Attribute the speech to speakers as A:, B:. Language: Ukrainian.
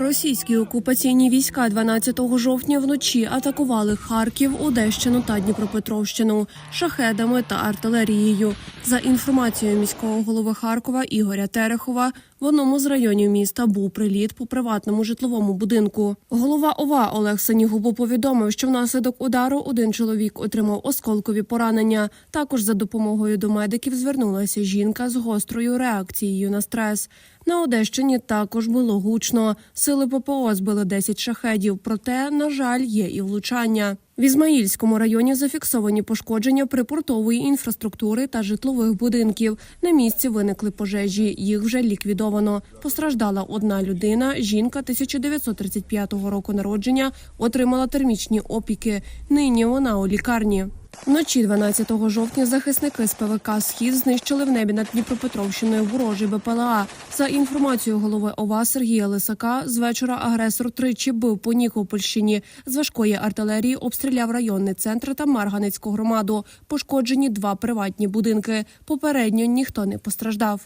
A: Російські окупаційні війська 12 жовтня вночі атакували Харків, Одещину та Дніпропетровщину шахедами та артилерією. За інформацією міського голови Харкова Ігоря Терехова, в одному з районів міста був приліт по приватному житловому будинку. Голова ОВА Олег Синігубов повідомив, що внаслідок удару один чоловік отримав осколкові поранення. Також за допомогою до медиків звернулася жінка з гострою реакцією на стрес. На Одещині також було гучно. Сили ППО збили 10 шахедів, проте, на жаль, є і влучання. В Ізмаїльському районі зафіксовані пошкодження припортової інфраструктури та житлових будинків. На місці виникли пожежі. Їх вже ліквідовано. Постраждала одна людина. Жінка 1935 року народження отримала термічні опіки. Нині вона у лікарні. Вночі 12 жовтня захисники з ПВК Схід знищили в небі над Дніпропетровщиною ворожий БПЛА. За інформацією голови ОВА Сергія Лисака, з вечора агресор тричі бив по Нікопольщині. З важкої артилерії обстріляв районний центр та Марганецьку громаду. Пошкоджені два приватні будинки. Попередньо ніхто не постраждав.